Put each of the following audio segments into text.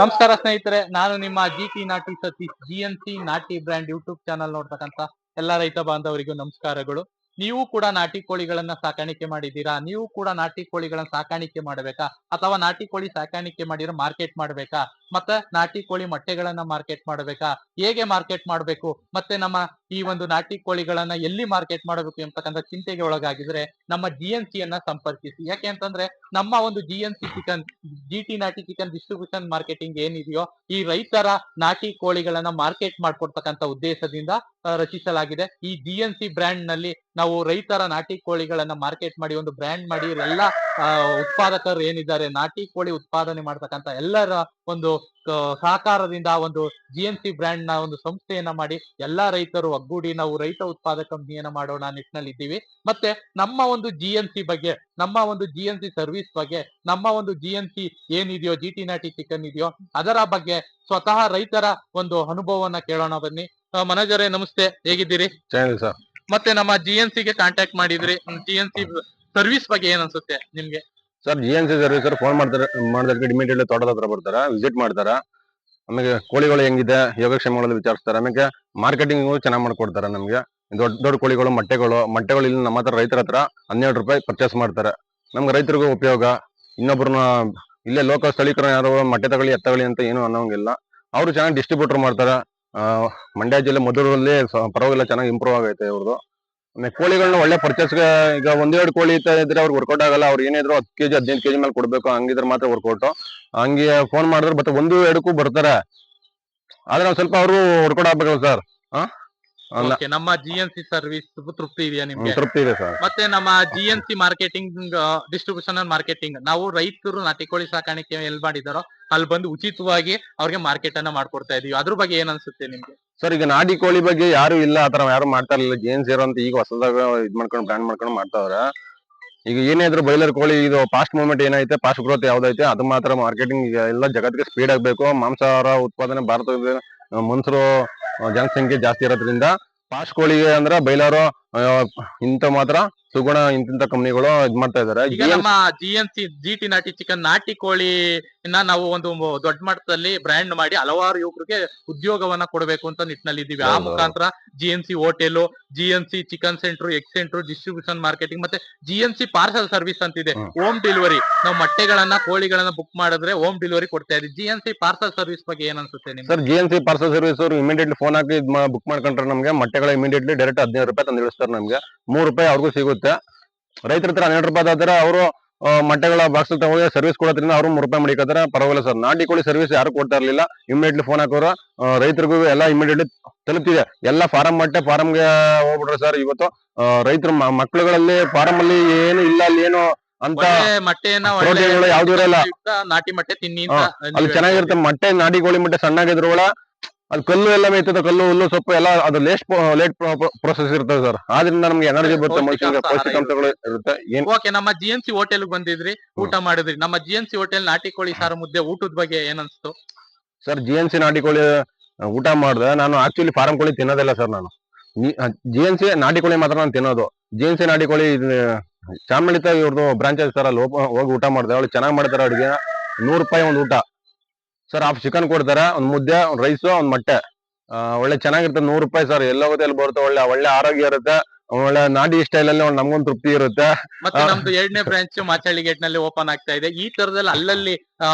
ನಮಸ್ಕಾರ ಸ್ನೇಹಿತರೆ, ನಾನು ನಿಮ್ಮ ಜಿ ಟಿ ನಾಟಿ ಸತೀಶ್ ಜಿ ಎನ್ ಸಿ ನಾಟಿ ಬ್ರ್ಯಾಂಡ್ ಯೂಟ್ಯೂಬ್ ಚಾನಲ್ ನೋಡ್ತಕ್ಕಂತ ಎಲ್ಲ ರೈತ ಬಾಂಧವರಿಗೂ ನಮಸ್ಕಾರಗಳು. ನೀವು ಕೂಡ ನಾಟಿ ಕೋಳಿಗಳನ್ನ ಸಾಕಾಣಿಕೆ ಮಾಡಿದ್ದೀರಾ? ನೀವು ಕೂಡ ನಾಟಿ ಕೋಳಿಗಳನ್ನ ಸಾಕಾಣಿಕೆ ಮಾಡಬೇಕಾ? ಅಥವಾ ನಾಟಿ ಕೋಳಿ ಸಾಕಾಣಿಕೆ ಮಾಡಿರೋ ಮಾರ್ಕೆಟ್ ಮಾಡಬೇಕಾ? ಮತ್ತೆ ನಾಟಿ ಕೋಳಿ ಮೊಟ್ಟೆಗಳನ್ನ ಮಾರ್ಕೆಟ್ ಮಾಡಬೇಕಾ? ಹೇಗೆ ಮಾರ್ಕೆಟ್ ಮಾಡಬೇಕು? ಮತ್ತೆ ನಮ್ಮ ಈ ಒಂದು ನಾಟಿ ಕೋಳಿಗಳನ್ನ ಎಲ್ಲಿ ಮಾರ್ಕೆಟ್ ಮಾಡಬೇಕು ಎಂಬತಕ್ಕಂಥ ಚಿಂತೆಗೆ ಒಳಗಾಗಿದ್ರೆ ನಮ್ಮ ಜಿ ಎನ್ ಸಿ ಅನ್ನ ಸಂಪರ್ಕಿಸಿ. ಯಾಕೆ ಅಂತಂದ್ರೆ ನಮ್ಮ ಒಂದು G N C chicken G T ನಾಟಿ ಚಿಕನ್ ಡಿಸ್ಟ್ರಿಬ್ಯೂಷನ್ ಮಾರ್ಕೆಟಿಂಗ್ ಏನಿದೆಯೋ ಈ ರೈತರ ನಾಟಿ ಕೋಳಿಗಳನ್ನ ಮಾರ್ಕೆಟ್ ಮಾಡ್ಕೊಡ್ತಕ್ಕಂಥ ಉದ್ದೇಶದಿಂದ ರಚಿಸಲಾಗಿದೆ. ಈ ಜಿ ಎನ್ ಸಿ ಬ್ರ್ಯಾಂಡ್ನಲ್ಲಿ ನಾವು ರೈತರ ನಾಟಿ ಕೋಳಿಗಳನ್ನ ಮಾರ್ಕೆಟ್ ಮಾಡಿ, ಒಂದು ಬ್ರ್ಯಾಂಡ್ ಮಾಡಿ ಎಲ್ಲ ಉತ್ಪಾದಕರು ಏನಿದ್ದಾರೆ? ನಾಟಿ ಕೋಳಿ ಉತ್ಪಾದನೆ ಮಾಡ್ತಕ್ಕಂತ ಎಲ್ಲರ ಒಂದು ಆ, ಸಹಕಾರದಿಂದ ಒಂದು ಜಿ ಎನ್ ಸಿ ಬ್ರ್ಯಾಂಡ್ನ ಒಂದು ಸಂಸ್ಥೆಯನ್ನ ಮಾಡಿ ಎಲ್ಲಾ ರೈತರು ಒಗ್ಗೂಡಿ ನಾವು ರೈತ ಉತ್ಪಾದಕ ಕಂಪನಿಯನ್ನ ಮಾಡೋಣ ನಿಟ್ಟಿನಲ್ಲಿ ಇದ್ದೀವಿ ಮತ್ತೆ ನಮ್ಮ ಒಂದು ಜಿ ಎನ್ ಸಿ ಬಗ್ಗೆ ನಮ್ಮ ಒಂದು ಜಿ ಎನ್ ಸಿ ಸರ್ವಿಸ್ ಬಗ್ಗೆ ನಮ್ಮ ಒಂದು ಜಿ ಎನ್ ಸಿ ಏನಿದೆಯೋ ಜಿ ಟಿ ನಾಟಿ ಚಿಕನ್ ಇದೆಯೋ ಅದರ ಬಗ್ಗೆ ಸ್ವತಃ ರೈತರ ಒಂದು ಅನುಭವವನ್ನ ಕೇಳೋಣ ಬನ್ನಿ. ಮನೋಜರೇ ನಮಸ್ತೆ. ಹೇಗಿದ್ದೀರಿ? ಮತ್ತೆ ನಮ್ಮ ಜಿ ಎನ್ಗೆ ಕಾಂಟ್ಯಾಕ್ಟ್ ಮಾಡಿದ್ರಿ. ಜಿ ಎನ್ ಸಿ ಸರ್ವಿಸ್ ಬಗ್ಗೆ ಏನ್ ಅನ್ಸುತ್ತೆ ನಿಮ್ಗೆ? Sir G N C service phone ಮಾಡ್ತಾರೆ ಮಾಡಿದ್ರೆ ಇಮಿಡಿಯೇಟ್ಲಿ ತೋಟದ ಹತ್ರ ಬರ್ತಾರ ವಿಸಿಟ್ ಮಾಡ್ತಾರ. ಆಮೇಲೆ ಕೋಳಿಗಳು ಹೆಂಗಿದೆ ಯೋಗಕ್ಷೇಮಗಳಲ್ಲಿ ವಿಚಾರಿಸ್ತಾರೆ, ಆಮೇಲೆ ಮಾರ್ಕೆಟಿಂಗ್ ಚೆನ್ನಾಗಿ ಮಾಡ್ಕೊಡ್ತಾರೆ ನಮ್ಗೆ. ದೊಡ್ಡ ದೊಡ್ಡ ಕೋಳಿಗಳು, ಮೊಟ್ಟೆಗಳು ಮೊಟ್ಟೆಗಳು ಇಲ್ಲಿ ನಮ್ಮ ಹತ್ರ ರೈತರ ಹತ್ರ ಹನ್ನೆರಡು ರೂಪಾಯಿ ಪರ್ಚೇಸ್ ಮಾಡ್ತಾರೆ. ನಮ್ಗೆ ರೈತರಿಗೂ ಉಪಯೋಗ. ಇನ್ನೊಬ್ರನ್ನ ಇಲ್ಲೇ ಲೋಕಲ್ ಸ್ಥಳೀಕರಣ ಯಾರು ಮೊಟ್ಟೆ ತಗೊಳ್ಳಿ ಎತ್ತಗೊಳ್ಳಿ ಅಂತ ಏನು ಅನ್ನೋಂಗಿಲ್ಲ. ಅವರು ಚೆನ್ನಾಗಿ ಡಿಸ್ಟ್ರಿಬ್ಯೂಟರ್ ಮಾಡ್ತಾರೆ. ಮಂಡ್ಯ ಜಿಲ್ಲೆ ಮಧುರಲ್ಲಿ ಪರವಾಗಿಲ್ಲ, ಚೆನ್ನಾಗಿ ಇಂಪ್ರೂವ್ ಆಗೈತೆ ಇವ್ರದ್ದು ಆಮೇಲೆ ಕೋಳಿಗಳನ್ನ ಒಳ್ಳೆ ಪರ್ಚೇಸ್ಗೆ ಈಗ ಒಂದೆರಡು ಕೋಳಿ ಇದ್ರೆ ಅವ್ರಿಗೆ ವರ್ಕೌಟ್ ಆಗಲ್ಲ, ಅವ್ರು ಏನಿದ್ರು ಹತ್ತು ಕೆಜಿ ಹದಿನೈದು ಕೆಜಿ ಮೇಲೆ ಕೊಡ್ಬೇಕು, ಹಂಗಿದ್ರೆ ಮಾತ್ರ ವರ್ಕೌಟ್ ಹಂಗೆ ಫೋನ್ ಮಾಡಿದ್ರೆ ಬಟ್ ಒಂದು ಎರಡಕ್ಕೂ ಬರ್ತಾರೆ. ಆದ್ರೆ ಸ್ವಲ್ಪ ಅವರು ವರ್ಕೌಟ್ ಆಗ್ಬೇಕಲ್ಲ ಸರ್ ಅಲ್ಲ. ನಮ್ಮ ಜಿ ಎನ್ ಸಿ ಸರ್ವಿಸ್ ತೃಪ್ತಿ ಇದೆಯಾ ನಿಮ್ಗೆ? ತೃಪ್ತಿ ಇದೆ ಸರ್. ಮತ್ತೆ ನಮ್ಮ G N C marketing distribution and marketing ನಾವು ರೈತರು ನಾಟಿ ಕೋಳಿ ಸಾಕಾಣಿಕೆ ಎಲ್ಲಿ ಮಾಡಿದಾರೋ ಅಲ್ಲಿ ಬಂದು ಉಚಿತವಾಗಿ ಅವ್ರಿಗೆ ಮಾರ್ಕೆಟ್ ಅನ್ನ ಮಾಡ್ಕೊಡ್ತಾ ಇದೀವಿ. ಅದ್ರ ಬಗ್ಗೆ ಏನ್ ಅನ್ಸುತ್ತೆ ನಿಮ್ಗೆ? ಸರ್ ಈಗ ನಾಟಿ ಕೋಳಿ ಬಗ್ಗೆ ಯಾರು ಇಲ್ಲ ಆತರ ಯಾರು ಮಾಡ್ತಾ ಇರಲಿಲ್ಲ. ಜೇನ್ ಸೇರೋ ಅಂತ ಈಗ ಹೊಸದಾಗ ಇದ್ ಮಾಡ್ಕೊಂಡು ಬ್ರ್ಯಾಂಡ್ ಮಾಡ್ಕೊಂಡು ಮಾಡ್ತಾವ್ರ. ಈಗ ಏನೇ ಇದ್ರು ಬೈಲರ್ ಕೋಳಿ ಇದು ಫಾಸ್ಟ್ ಮೂವ್ಮೆಂಟ್ ಏನೈತೆ ಫಾಸ್ಟ್ ಗ್ರೋತ್ ಯಾವ್ದೈತೆ ಅದು ಮಾತ್ರ ಮಾರ್ಕೆಟಿಂಗ್ ಎಲ್ಲ ಜಗತ್ತಿಗೆ ಸ್ಪೀಡ್ ಆಗ್ಬೇಕು. ಮಾಂಸಾಹಾರ ಉತ್ಪಾದನೆ ಭಾರತದ ಮನುಷ್ಯರು ಜನಸಂಖ್ಯೆ ಜಾಸ್ತಿ ಇರೋದ್ರಿಂದ ಫಾಸ್ಟ್ ಕೋಳಿಗೆ ಅಂದ್ರೆ ಬೈಲಾರು ಇಂತ ಮಾತ್ರ ಸುಗುಣ ಇಂತಿಂತ ಕಂಪ್ನಿಗಳು ಇದ್ ಮಾಡ್ತಾ ಇದಾರೆ. ಈಗ ನಮ್ಮ G N C G T ನಾಟಿ ಚಿಕನ್ ನಾಟಿ ಕೋಳಿನ ನಾವು ಒಂದು ದೊಡ್ಡ ಮಟ್ಟದಲ್ಲಿ ಬ್ರ್ಯಾಂಡ್ ಮಾಡಿ ಹಲವಾರು ಯುವಕರಿಗೆ ಉದ್ಯೋಗವನ್ನ ಕೊಡಬೇಕು ಅಂತ ನಿಟ್ಟಿನಲ್ಲಿ ಇದ್ದೀವಿ ಆ ಮುಖಾಂತರ G N C hotel G N C chicken centre egg centre distribution marketing ಮತ್ತೆ G N C parcel service ಅಂತ ಇದೆ. ಹೋಮ್. ಡೆಲಿವರಿ ನಾವು ಮೊಟ್ಟೆಗಳನ್ನ ಕೋಳಿಗಳನ್ನ ಬುಕ್ ಮಾಡಿದ್ರೆ ಹೋಮ್ ಡೆಲಿವರಿ ಕೊಡ್ತಾ ಇದ್ದೀವಿ. G N C parcel service ಬಗ್ಗೆ ಏನ್ ಅನ್ಸುತ್ತೆ ನಿಮ್ಗೆ? Sir G N C parcel service ಅವರು ಇಮಿಡಿಯೇಟ್ಲಿ ಫೋನ್ ಹಾಕಿ ಬುಕ್ ಮಾಡ್ಕೊಂಡ್ರೆ ನಮಗೆ ಮೊಟ್ಟೆಗಳ ಇಮಿಡಿಯೇಟ್ಲಿ ಡೈರೆಕ್ಟ್ ಹದಿನೈದು ರೂಪಾಯಿ ತಂದಿಳಿಸ್ತಾರೆ ನಮಗೆ. ಮೂರು ರೂಪಾಯಿ ಅವ್ರಿಗೂ ಸಿಗುತ್ತೆ. ರೈತರ ಹತ್ರ ಹನ್ನೆರಡು ರೂಪಾಯಿ ಆದ್ರೆ ಅವರು ಮೊಟ್ಟೆಗಳ ಬಾಕ್ಸ್ ತಗೊಂಡು ಸರ್ವಿಸ್ ಕೊಡೋದ್ರಿಂದ ಅವರು ಮೂರು ರೂಪಾಯಿ ಮಡಿಕೊತಾರೆ ಪರವಾಗಿಲ್ಲ ಸರ್ ನಾಟಿ ಕೋಳಿ ಸರ್ವಿಸ್ ಯಾರು ಕೊಡ್ತಾ ಇರಲಿಲ್ಲ. ಇಮಿಡಿಯೇಟ್ಲಿ ಫೋನ್ ಹಾಕೋರು. ರೈತರಿಗೂ ಎಲ್ಲ ಇಮಿಡಿಯೇಟ್ಲಿ ತಲುಪ್ತಿದೆ. ಎಲ್ಲ ಫಾರಂ ಮೊಟ್ಟೆ ಫಾರಂಗೆ ಹೋಗ್ಬಿಟ್ರೆ ಸರ್ ಇವತ್ತು ರೈತರು ಮಕ್ಕಳುಗಳಲ್ಲಿ ಫಾರಂ ಅಲ್ಲಿ ಏನು ಇಲ್ಲ ಅಲ್ಲಿ ಏನು ಅಂತ ಮೊಟ್ಟೆಯನ್ನ ಯಾವ್ದು ಇರಲ್ಲ. ನಾಟಿ ಮೊಟ್ಟೆ ತಿನ್ನಿ ಅಲ್ಲಿ ಚೆನ್ನಾಗಿರುತ್ತೆ. ಮೊಟ್ಟೆ ನಾಟಿ ಕೋಳಿ ಮೊಟ್ಟೆ ಸಣ್ಣಾಗಿದ್ರು ಅದು ಕಲ್ಲು ಎಲ್ಲ ಮೇಯ್ತದೆ ಕಲ್ಲು ಹುಲ್ಲು ಸೊಪ್ಪು ಎಲ್ಲ ಅದು ಲೇಟ್ ಲೇಟ್ ಪ್ರೊಸೆಸ್ ಇರ್ತದೆ ಸರ್ ಆದ್ರಿಂದ ನಮ್ಗೆ ಎನರ್ಜಿ ಬರುತ್ತೆ ಮನುಷ್ಯನಿಗೆ ಪೌಷ್ಟಿಕಾಂಶಗಳು ಇರುತ್ತೆ. ಏನ್ ಓಕೆ ನಮ್ಮ ಜಿ ಎನ್ ಸಿ ಹೋಟೆಲ್ ಬಂದಿದ್ರಿ ಊಟ ಮಾಡಿದ್ರಿ. ನಮ್ಮ ಜಿ ಎನ್ ಸಿ ಹೋಟೆಲ್ ನಾಟಿ ಕೋಳಿ ಸಾರು ಮುದ್ದೆ ಊಟದ ಬಗ್ಗೆ ಏನನ್ಸ್ತು? ಸರ್ ಜಿ ಎನ್ ಸಿ ನಾಟಿ ಕೋಳಿ ಊಟ ಮಾಡಿದೆ. ನಾನು ಆಕ್ಚುಲಿ ಫಾರಂ ಕೋಳಿ ತಿನ್ನೋದಿಲ್ಲ ಸರ್ ನಾನು. ಜಿ ಎನ್ ಸಿ ನಾಟಿ ಕೋಳಿ ಮಾತ್ರ ನಾನು ತಿನ್ನೋದು. ಜಿ ಎನ್ ಸಿ ನಾಟಿ ಕೋಳಿ ಚಾಮಳಿತ ಇವ್ರದ್ದು ಬ್ರಾಂಚ್ ಸರ್ ಅಲ್ಲಿ ಹೋಗಿ ಊಟ ಮಾಡಿದೆ. ಅವಳು ಚೆನ್ನಾಗಿ ಮಾಡ್ತಾರೆ ಅಡುಗೆ ನೂರು ರೂಪಾಯಿ ಒಂದು ಊಟ. ಸರ್ ಹಾಫ್ ಚಿಕನ್ ಕೊಡ್ತಾರೆ? ಒಂದ್ ಮುದ್ದೆ ಒಂದ್ ರೈಸ್ ಒಂದ್ ಮೊಟ್ಟೆ. ಒಳ್ಳೆ ಚೆನ್ನಾಗಿರುತ್ತೆ ನೂರು ರೂಪಾಯಿ ಸರ್ ಎಲ್ಲ ಅಲ್ಲಿ ಬರುತ್ತೆ ಒಳ್ಳೆ ಒಳ್ಳೆ ಆರೋಗ್ಯ ಇರುತ್ತೆ ಒಳ್ಳೆ ನಾಡಿ ಸ್ಟೈಲ್ ಅಲ್ಲಿ ಒಂದ್ ನಮ್ಗೊಂದು ತೃಪ್ತಿ ಇರುತ್ತೆ. ಮತ್ತೆ. ನಮ್ದು ಎರಡನೇ ಬ್ರಾಂಚ್ ಮಾಚಳ್ಳಿ ಗೇಟ್ನಲ್ಲಿ ಓಪನ್ ಆಗ್ತಾ ಇದೆ. ಈ ತರದಲ್ಲಿ ಅಲ್ಲಲ್ಲಿ ಆ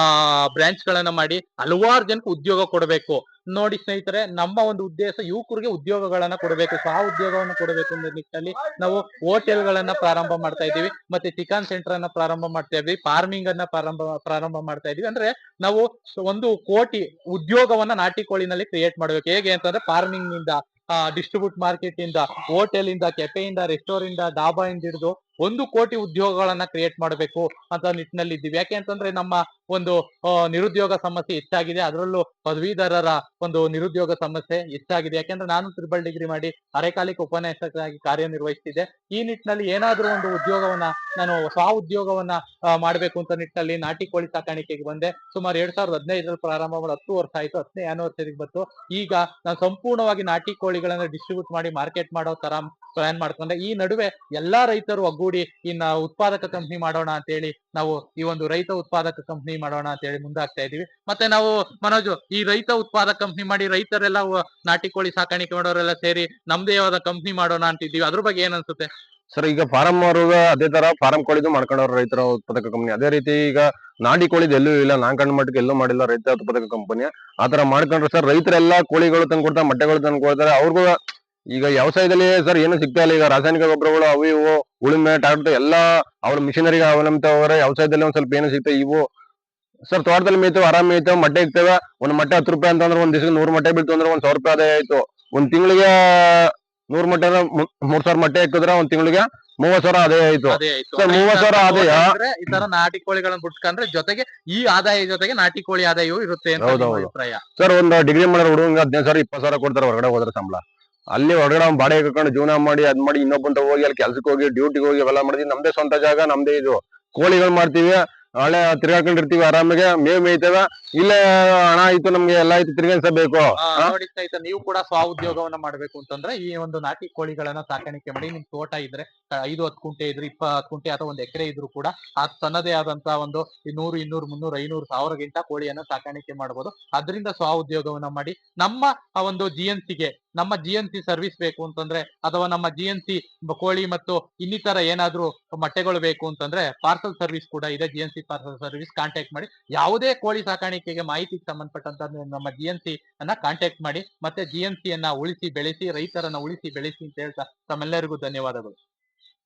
ಬ್ರಾಂಚ್ ಗಳನ್ನ ಮಾಡಿ ಹಲವಾರು ಜನಕ್ಕೆ ಉದ್ಯೋಗ ಕೊಡಬೇಕು. ನೋಡಿ ಸ್ನೇಹಿತರೆ, ನಮ್ಮ ಒಂದು ಉದ್ದೇಶ ಯುವಕರಿಗೆ ಉದ್ಯೋಗಗಳನ್ನ ಕೊಡಬೇಕು. ಸ್ವ ಉದ್ಯೋಗವನ್ನು ಕೊಡಬೇಕು ಅನ್ನೋ ನಿಟ್ಟಿನಲ್ಲಿ ನಾವು ಹೋಟೆಲ್ ಗಳನ್ನ ಪ್ರಾರಂಭ ಮಾಡ್ತಾ ಇದೀವಿ ಮತ್ತೆ ಚಿಕನ್ ಸೆಂಟರ್ ಅನ್ನ ಪ್ರಾರಂಭ ಮಾಡ್ತಾ ಇದೀವಿ ಫಾರ್ಮಿಂಗ್ ಅನ್ನ ಪ್ರಾರಂಭ ಪ್ರಾರಂಭ ಮಾಡ್ತಾ ಇದೀವಿ ಅಂದ್ರೆ ನಾವು ಒಂದು ಕೋಟಿ ಉದ್ಯೋಗವನ್ನ ನಾಟಿ ಕೋಳಿನಲ್ಲಿ ಕ್ರಿಯೇಟ್ ಮಾಡ್ಬೇಕು. ಹೇಗೆ ಅಂತಂದ್ರೆ ಫಾರ್ಮಿಂಗ್ನಿಂದ ಡಿಸ್ಟ್ರಿಬ್ಯೂಟ್ ಮಾರ್ಕೆಟ್ ಇಂದ ಹೋಟೆಲ್ ಇಂದ ಕೆಫೆ ಇಂದ ರೆಸ್ಟೋರೆಂಟ್ ಇಂದ ಡಾಬಾ ಇಂದ ಹಿಡಿದು ಒಂದು ಕೋಟಿ ಉದ್ಯೋಗಗಳನ್ನ ಕ್ರಿಯೇಟ್ ಮಾಡಬೇಕು ಅಂತ ನಿಟ್ಟಿನಲ್ಲಿ ಇದ್ದೀವಿ ಯಾಕೆ ಅಂತಂದ್ರೆ ನಮ್ಮ ಒಂದು ನಿರುದ್ಯೋಗ ಸಮಸ್ಯೆ ಹೆಚ್ಚಾಗಿದೆ. ಅದರಲ್ಲೂ ಪದವೀಧರರ ಒಂದು ನಿರುದ್ಯೋಗ ಸಮಸ್ಯೆ ಹೆಚ್ಚಾಗಿದೆ. ಯಾಕೆಂದ್ರೆ ನಾನು ತ್ರಿಬಲ್ ಡಿಗ್ರಿ ಮಾಡಿ ಅರೆಕಾಲಿಕ ಉಪನ್ಯಾಸಕರಾಗಿ ಕಾರ್ಯನಿರ್ವಹಿಸ್ತಿದ್ದೆ. ಈ ನಿಟ್ಟಿನಲ್ಲಿ ಏನಾದ್ರೂ ಒಂದು ಉದ್ಯೋಗವನ್ನ ನಾನು ಸ್ವ ಉದ್ಯೋಗವನ್ನ ಮಾಡಬೇಕು ಅಂತ ನಿಟ್ಟಿನಲ್ಲಿ ನಾಟಿ ಕೋಳಿ ಸಾಕಾಣಿಕೆಗೆ ಬಂದೆ. ಸುಮಾರು ಎರಡ್ ಸಾವಿರದ ಹದಿನೈದರಲ್ಲಿ ಪ್ರಾರಂಭ ಮಾಡಿ ಹತ್ತು ವರ್ಷ ಆಯ್ತು. ಹತ್ತನೇ ಆನಿವರ್ಸರಿಗೆ ಬಂತು. ಈಗ ನಾನು ಸಂಪೂರ್ಣವಾಗಿ ನಾಟಿ ಕೋಳಿಗಳನ್ನ ಡಿಸ್ಟ್ರಿಬ್ಯೂಟ್ ಮಾಡಿ ಮಾರ್ಕೆಟ್ ಮಾಡೋ ತರ ಪ್ಲಾನ್ ಮಾಡ್ಕೊಂಡೆ. ಈ ನಡುವೆ ಎಲ್ಲಾ ರೈತರು ಒಗ್ಗೂಡಿ ಇನ್ನ ಉತ್ಪಾದಕ ಕಂಪನಿ ಮಾಡೋಣ ಅಂತ ಹೇಳಿ ನಾವು ಈ ಒಂದು ರೈತ ಉತ್ಪಾದಕ ಕಂಪನಿ ಮಾಡೋಣ ಅಂತ ಹೇಳಿ ಮುಂದಾಗ್ತಾ ಇದೀವಿ ಮತ್ತೆ ನಾವು ಮನೋಜ್, ಈ ರೈತ ಉತ್ಪಾದಕ ಕಂಪನಿ ಮಾಡಿ ರೈತರೆಲ್ಲ ನಾಟಿ ಕೋಳಿ ಸಾಕಾಣಿಕೆ ಮಾಡೋರೆಲ್ಲ ಸೇರಿ ನಮ್ದೇ ಆದ ಕಂಪನಿ ಮಾಡೋಣ ಅಂತ ಇದೀವಿ ಅದ್ರ ಬಗ್ಗೆ ಏನ್ ಅನ್ಸುತ್ತೆ? ಸರ್, ಈಗ ಫಾರಂ ಅವ್ರಿಗೆ ಅದೇ ತರ ಫಾರಂ ಕೋಳಿದು ಮಾಡ್ಕೊಂಡವ್ರ ರೈತರ ಉತ್ಪಾದಕ ಕಂಪನಿ ಅದೇ ರೀತಿ ಈಗ ನಾಡಿ ಕೋಳಿದ್ ಎಲ್ಲೂ ಇಲ್ಲ. ನಾನ್ ಕಂಡ ಮಟ್ಟಿಗೆ ಎಲ್ಲೂ ಮಾಡಿಲ್ಲ ರೈತ ಉತ್ಪಾದಕ ಕಂಪನಿ ಆತರ ಮಾಡ್ಕೊಂಡ್ರೆ ಸರ್ ರೈತರೆಲ್ಲ ಕೋಳಿಗಳು ತಂದು ಕೊಡ್ತಾರೆ ಮೊಟ್ಟೆಗಳು ತಂದು ಅವ್ರಿಗೂ ಈಗ ವ್ಯವಸಾಯದಲ್ಲಿ ಸರ್ ಏನು ಸಿಗ್ತಾ ಇಲ್ಲ. ಈಗ ರಾಸಾಯನಿಕ ಗೊಬ್ಬರಗಳು ಅವು ಇವು ಉಳುಮೆ ಟ್ರಾಕ್ಟರ್ ಎಲ್ಲ ಅವ್ರ ಮಿಷನರಿಗೆ ಅವಲಂಬಿತ ಅವರ ವ್ಯವಸಾಯದಲ್ಲಿ ಒಂದ್ ಸ್ವಲ್ಪ ಏನು ಸಿಗ್ತಾ ಇವು. ಸರ್ ತೋಟದಲ್ಲಿ ಮೇಯ್ತು ಆರಾಮ್ ಮೇಯ್ತೇವೆ ಮೊಟ್ಟೆ ಇರ್ತವೆ ಒಂದ್ ಮೊಟ್ಟೆ ಹತ್ತು ರೂಪಾಯಿ ಅಂತಂದ್ರೆ ಒಂದ್ ದಿವಸಕ್ಕೆ ನೂರ್ ಮೊಟ್ಟೆ ಬೀಳ್ತು ಅಂದ್ರೆ ಒಂದ್ ಸಾವಿರ ರೂಪಾಯಿ ಆದಾಯ ಆಯ್ತು. ಒಂದ್ ತಿಂಗಳಿಗೆ ನೂರ್ ಮೊಟ್ಟೆ ಮೂರ್ ಸಾವಿರ ಮೊಟ್ಟೆ ಇಕ್ಕಿದ್ರೆ ಒಂದ್ ತಿಂಗಳಿಗೆ ಮೂವತ್ ಸಾವಿರ ಆದಾಯ ಆಯ್ತು. ಅದೇ ಆಯ್ತು. ಸರ್, ಮೂವತ್ತು ಸಾವಿರ ಆದಾಯ. ಈ ತರ ನಾಟಿ ಕೋಳಿಗಳನ್ನ ಬಿಟ್ಕೊಂಡ್ರೆ ಜೊತೆಗೆ ಈ ಆದಾಯ ಜೊತೆಗೆ ನಾಟಿ ಕೋಳಿ ಆದಾಯವೂ ಇರುತ್ತೆ ಅಂತ ಹೌದು, ನಿಮ್ಮ ಅಭಿಪ್ರಾಯ. ಸರ್ ಒಂದು ಡಿಗ್ರಿ ಮಾಡಿದ್ರೆ ಹುಡುಗ ಹದಿನೈದು ಸಾವಿರ ಇಪ್ಪತ್ತು ಸಾವಿರ ಕೊಡ್ತಾರೆ ಹೊರಗಡೆ ಹೋದ್ರೆ ಸಂಬಳ. ಅಲ್ಲಿ ಹೊರಗಡೆ ಅವ್ನು ಬಾಡಿಗೆ ಕರ್ಕೊಂಡು ಜೀವನ ಮಾಡಿ, ಅದ್ ಮಾಡಿ ಇನ್ನೊಬ್ಬಂತ ಹೋಗಿ ಅಲ್ಲಿ ಕೆಲ್ಸಕ್ಕೆ ಹೋಗಿ ಡ್ಯೂಟಿಗೆ ಹೋಗಿ ಅವೆಲ್ಲ ಮಾಡಿದ್ವಿ. ನಮ್ದೇ ಸ್ವಂತ ಜಾಗ, ನಮ್ದೇ ಇದು. ಕೋಳಿಗಳು ಮಾಡ್ತೀವಿ ಹಳೆ ತಿರ್ಗಾಕೊಂಡಿರ್ತೀವಿ ಆರಾಮಾಗೆ ಮೇವ್ ಮೇಯ್ತೇವ ಇಲ್ಲ ಹಣ ಆಯ್ತು ನಮ್ಗೆ ಎಲ್ಲ ಆಯ್ತು ತಿರ್ಗಿಸಬೇಕು ಆ, ನೋಡಿ ಸ್ನೇಹಿತರೆ ನೀವು ಕೂಡ ಸ್ವ ಉದ್ಯೋಗವನ್ನ ಮಾಡ್ಬೇಕು ಅಂತಂದ್ರೆ ಈ ಒಂದು ನಾಟಿ ಕೋಳಿಗಳನ್ನ ಸಾಕಾಣಿಕೆ ಮಾಡಿ ನಿಮ್ ತೋಟ ಇದ್ರೆ ಆ, ಐದು ಹತ್ತು ಕುಂಟೆ ಇದ್ರೆ ಇಪ್ಪತ್ತು ಕುಂಟೆ ಅಥವಾ ಒಂದ್ ಎಕರೆ ಇದ್ರು ಕೂಡ ಆ ತನ್ನದೇ ಆದಂತ ಒಂದು ನೂರು ಇನ್ನೂರು ಮುನ್ನೂರು ಐನೂರು ಸಾವಿರಗಿಂತ ಕೋಳಿಯನ್ನ ಸಾಕಾಣಿಕೆ ಮಾಡಬಹುದು ಅದರಿಂದ ಸ್ವ ಉದ್ಯೋಗವನ್ನ ಮಾಡಿ ನಮ್ಮ ಆ ಒಂದು ಜಿ ಎನ್ ಸಿಗೆ ನಮ್ಮ ಜಿ ಎನ್ ಸಿ ಸರ್ವಿಸ್ ಬೇಕು ಅಂತಂದ್ರೆ ಅಥವಾ ನಮ್ಮ ಜಿ ಎನ್ ಸಿ ಕೋಳಿ ಮತ್ತು ಇನ್ನಿತರ ಏನಾದ್ರೂ ಮೊಟ್ಟೆಗಳು ಬೇಕು ಅಂತಂದ್ರೆ ಪಾರ್ಸಲ್ ಸರ್ವಿಸ್ ಕೂಡ ಇದೆ G N C parcel service contact ಮಾಡಿ, ಯಾವುದೇ ಕೋಳಿ ಸಾಕಾಣಿಕೆಗೆ ಮಾಹಿತಿಗೆ ಸಂಬಂಧಪಟ್ಟಂತ ನಮ್ಮ ಜಿ ಎನ್ ಸಿ ಅನ್ನ ಕಾಂಟ್ಯಾಕ್ಟ್ ಮಾಡಿ, ಮತ್ತೆ ಜಿ ಎನ್ ಸಿ ಅನ್ನ ಉಳಿಸಿ, ಬೆಳೆಸಿ, ರೈತರನ್ನ ಉಳಿಸಿ, ಬೆಳೆಸಿ ಅಂತ ಹೇಳ್ತಾ ತಮ್ಮೆಲ್ಲರಿಗೂ ಧನ್ಯವಾದಗಳು.